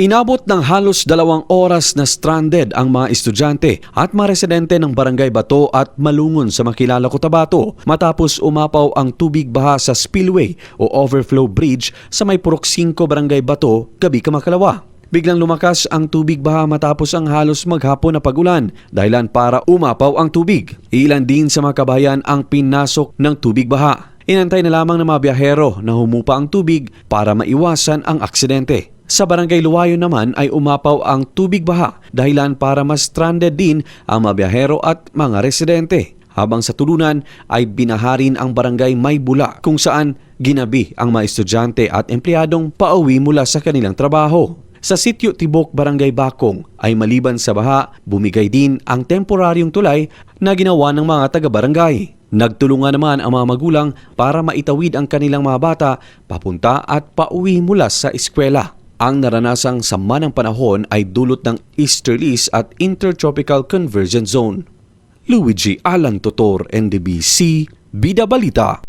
Inabot ng halos dalawang oras na stranded ang mga estudyante at mga residente ng Barangay Bato at Malungon sa Makilala, Cotabato matapos umapaw ang tubig baha sa spillway o overflow bridge sa may Purok 5 Barangay Bato, Gabi Kamakalawa. Biglang lumakas ang tubig baha matapos ang halos maghapon na pagulan dahilan para umapaw ang tubig. Ilan din sa mga kabayan ang pinasok ng tubig baha. Inantay na lamang ng mga biyahero na humupa ang tubig para maiwasan ang aksidente. Sa barangay Luwayo naman ay umapaw ang tubig baha dahilan para mas stranded din ang mga biyahero at mga residente. Habang sa tulunan ay binaharin ang barangay Maybula kung saan ginabi ang mga estudyante at empleyadong pauwi mula sa kanilang trabaho. Sa sityo Tibok, Barangay Bakong ay maliban sa baha, bumigay din ang temporaryong tulay na ginawa ng mga taga-barangay. Nagtulungan naman ang mga magulang para maitawid ang kanilang mga bata papunta at pauwi mula sa eskwela. Ang naranasang sama ng panahon ay dulot ng easterlies at intertropical convergence zone. Luigi Alan Totor, NDBC, Bida Balita.